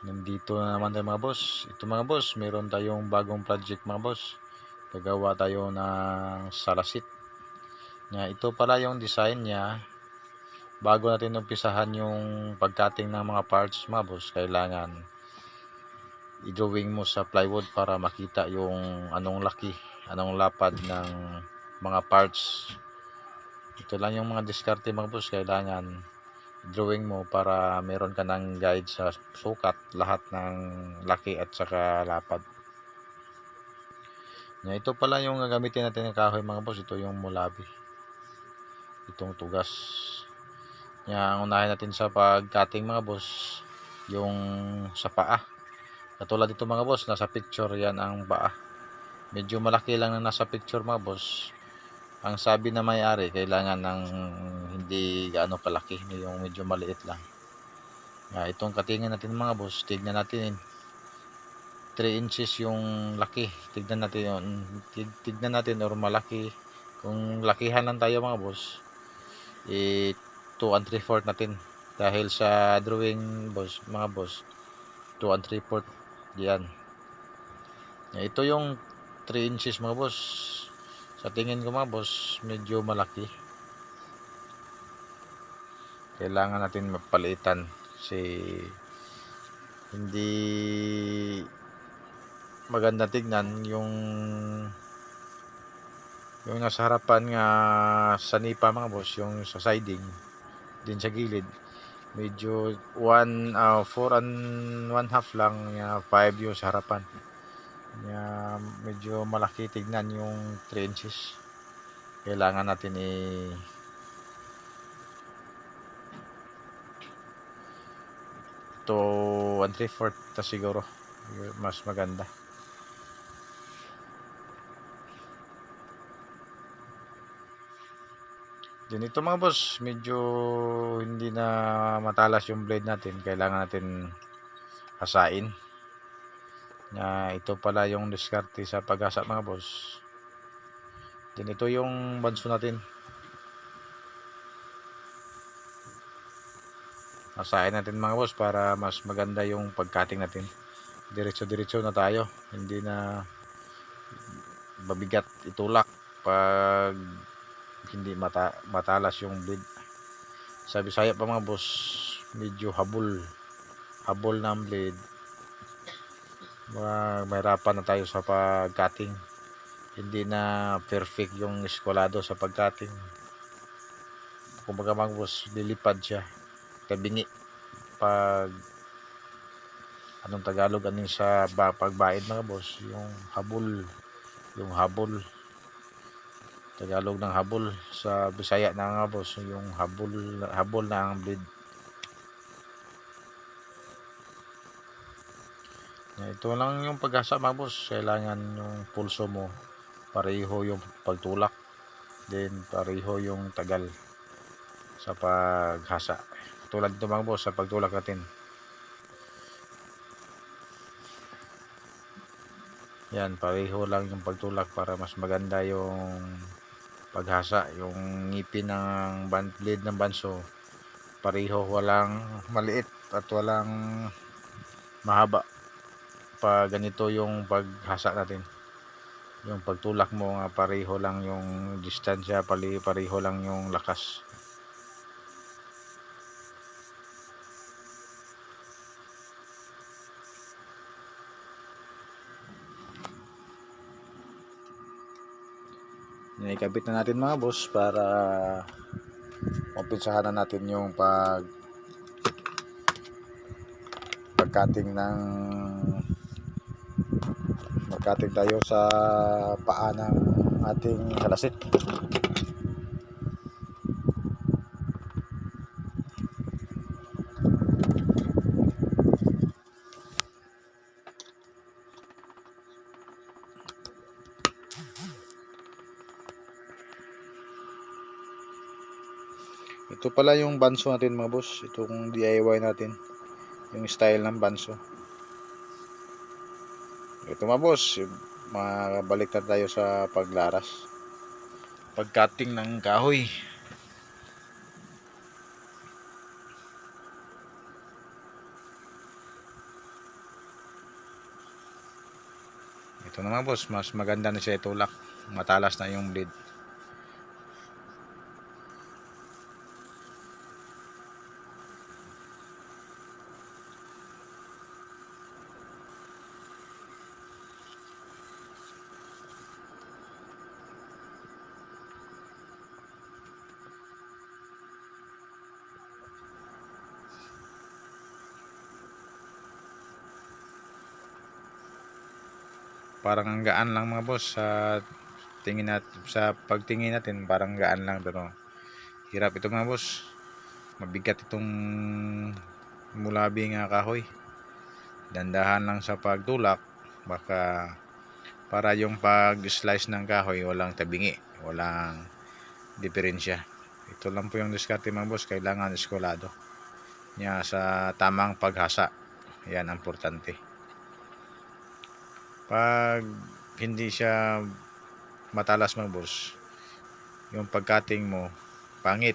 Nandito na naman tayo mga boss. Ito mga boss, meron tayong bagong project mga boss. Gagawa tayo ng salasit. Nga, ito pala yung design niya. Bago natin umpisahan yung pagcutting ng mga parts mga boss, kailangan i-drawing mo sa plywood para makita yung anong laki, anong lapad ng mga parts. Ito lang yung mga diskarte mga boss, kailangan drawing mo para meron ka ng guide sa sukat lahat ng laki at saka lapad. Nga, ito pala yung gagamitin natin ng kahoy mga boss, ito yung mulabi. Itong tugas. Ang unahin natin sa pag-cutting mga boss, yung sa paa. Katulad dito mga boss, nasa picture yan ang paa. Medyo malaki lang na nasa picture mga boss. Ang sabi na may-ari, kailangan ng hindi gaano kalaki, yung medyo maliit lang. Nga, itong katingan natin mga boss, tignan natin 3 inches yung laki. Tignan natin yun. Tig- Tignan natin or malaki. Kung lakihan lang tayo mga boss, eh, 2 and 3 fourth natin. Dahil sa drawing boss, mga boss, 2 and 3 fourth. Yan. Ito yung 3 inches mga boss. Sa tingin ko mga boss, medyo malaki. Kailangan natin mapalitan kasi hindi maganda tignan yung yung nasa harapan nga sa nipa mga boss, yung sa siding din sa gilid medyo 1 uh, 4 and 1 half lang nga 5 yung sa harapan nga medyo malaki tignan yung 3 inches kailangan natin i to 1 3 4 ta siguro. Mas maganda. Din ito mga boss medyo hindi na matalas yung blade natin. Kailangan natin hasain na ito pala yung diskarte sa pag-asa mga boss. Din ito yung banso natin. Hasain natin mga boss para mas maganda yung pagcutting natin. Diretso diretso na tayo. Hindi na mabigat itulak pag hindi mata matalas yung blade. Sa Bisaya pa mga boss medyo habol. Habol ng blade mga mahirapan na tayo sa pag-cutting hindi na perfect yung eskwalado sa pag-cutting kumbaga mga boss lilipad siya. Kabingi pag anong Tagalog aning sa ba, pagbaid mga boss yung habol. Yung habol. Tagalog ng habol. Sa Bisaya na nga boss yung habol habol na ang blade ito lang yung paghasa mga boss. Kailangan yung pulso mo pareho yung pagtulak then pareho yung tagal sa paghasa. Tulad ito mga boss sa pagtulak natin. Yan pareho lang yung pagtulak para mas maganda yung paghasa. Yung ngipin ng band blade ng banso pareho walang maliit at walang mahaba pag ganito yung paghasa natin. Yung pagtulak mo nga pareho lang yung distansya pali pareho lang yung lakas. Ikabit na natin mga boss para umpisahan na natin yung pag pagcutting ng magcutting tayo sa paa ng ating kalasit. Ito pala yung banso natin mga boss. Itong DIY natin. Yung style ng banso ito mga boss mabalik na tayo sa paglaras. Pagkating ng kahoy. Ito na mga boss mas maganda na siya itulak. Matalas na yung blade. Parang ang gaan lang mga boss sa tingin nat sa pagtingin natin parang gaan lang pero hirap ito mga boss. Mabigat itong mulabi nga kahoy. Dandahan lang sa pagtulak. Baka para yung pag slice ng kahoy walang tabingi walang diferensya. Ito lang po yung diskarte mga boss kailangan eskolado. Niya sa tamang paghasa. Yan ang importante pag hindi siya matalas mga boss yung pagkating mo pangit.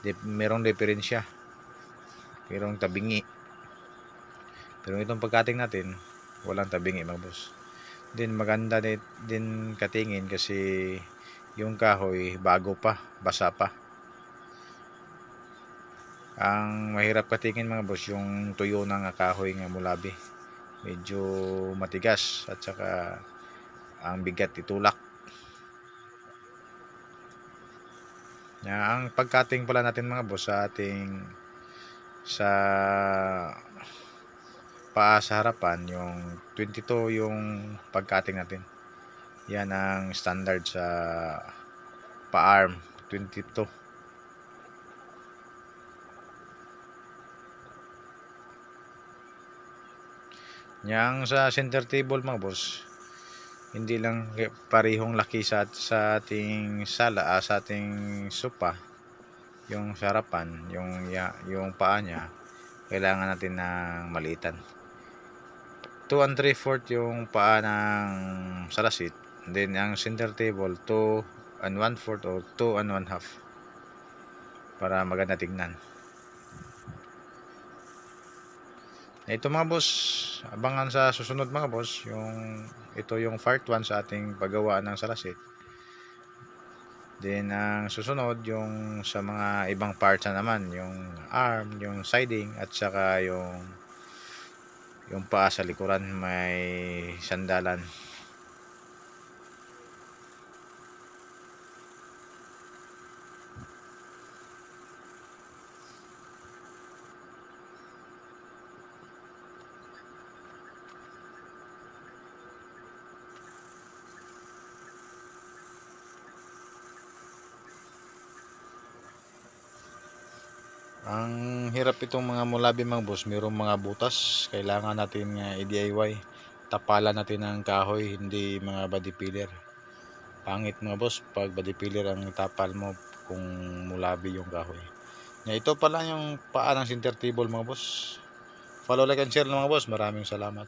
Di, merong diferensya. Merong tabingi. Pero itong pagkating natin walang tabingi mga boss. Din maganda din, din katingin kasi yung kahoy bago pa basa pa. Ang mahirap katingin mga boss yung tuyo ng kahoy nga mulabi medyo matigas at saka ang bigat itulak ya, ang pagkating pala natin mga boss sa ating sa paa sa harapan yung 22 yung pagkating natin. Yan ang standard sa pa-arm 22 Yang sa center table mga boss, hindi lang parehong laki sa, sa ating sala, ah, sa ating sopa, yung sarapan, yung, ya, yung paa niya, kailangan natin ng maliitan. 2 and 3 fourth yung paa ng salasit. Then, ang center table, 2 and 1 fourth o 2 and 1 half. Para maganda tignan. Ito mga boss, abangan sa susunod mga boss, yung ito yung part 1 sa ating paggawa ng salasit. Then ang susunod yung sa mga ibang parts na naman, yung arm, yung siding at saka yung yung paa sa likuran may sandalan. Ang hirap itong mga mulabi mga boss, mayroong mga butas, kailangan natin nga i-DIY. Tapalan natin ng kahoy, hindi mga body pillar. Pangit mga boss, pag body pillar ang tapal mo kung mulabi yung kahoy. Na ito pala yung paa ng center table mga boss. Follow, like, and share mga boss. Maraming salamat.